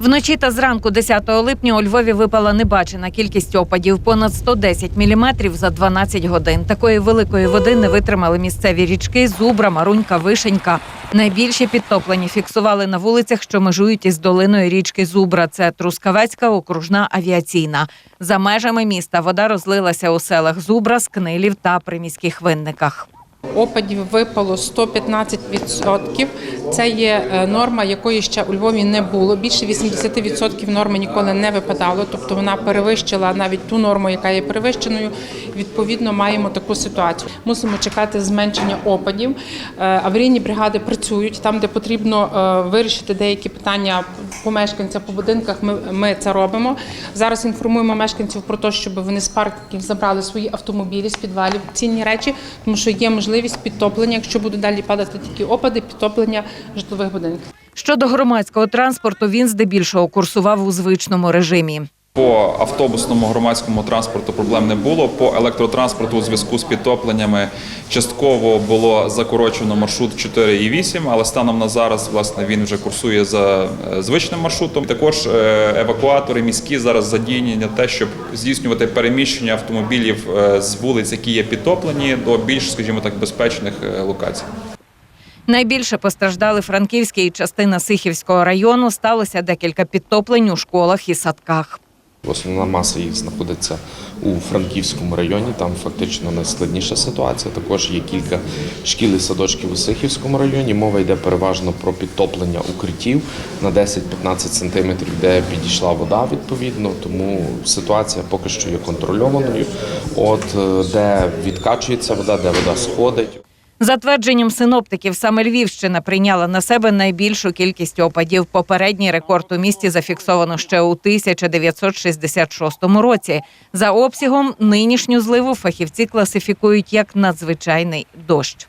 Вночі та зранку 10 липня у Львові випала небачена кількість опадів понад 110 міліметрів за 12 годин. Такої великої води не витримали місцеві річки Зубра, Марунька, Вишенька. Найбільші підтоплені фіксували на вулицях, що межують із долиною річки Зубра. Це Трускавецька, окружна авіаційна. За межами міста вода розлилася у селах Зубра, Скнилів та приміських винниках. Опадів випало 115%. Це є е, норма, якої ще у Львові не було. Більше 80% норми ніколи не випадало, тобто вона перевищила навіть ту норму, яка є перевищеною. Відповідно, маємо таку ситуацію. Мусимо чекати зменшення опадів. Е, Аварійні бригади працюють там, де потрібно е, вирішити деякі питання по мешканцях, по будинках. Ми, ми це робимо. Зараз інформуємо мешканців про те, щоб вони з парків забрали свої автомобілі з підвалів, цінні речі, тому що є можливість підтоплення, якщо будуть далі падати такі опади, підтоплення житлових будинків. Щодо громадського транспорту, він здебільшого курсував у звичному режимі. По автобусному громадському транспорту проблем не було. По електротранспорту у зв'язку з підтопленнями частково було закорочено маршрут 4,8, але станом на зараз власне він вже курсує за е, звичним маршрутом. Також е, евакуатори міські зараз задіяні на те, щоб здійснювати переміщення автомобілів е, з вулиць, які є підтоплені, до більш, скажімо так, безпечних локацій. Найбільше постраждали Франківський і частина Сихівського району. Сталося декілька підтоплень у школах і садках. Основна маса їх знаходиться у Франківському районі. Там фактично найскладніша ситуація. Також є кілька шкіл і садочків у Сихівському районі. Мова йде переважно про підтоплення укриттів на 10-15 сантиметрів, де підійшла вода відповідно. Тому ситуація поки що є контрольованою. От е, де відкачується вода, де вода сходить. За твердженням синоптиків, саме Львівщина прийняла на себе найбільшу кількість опадів. Попередній рекорд у місті зафіксовано ще у 1966 році. За обсягом нинішню зливу фахівці класифікують як надзвичайний дощ.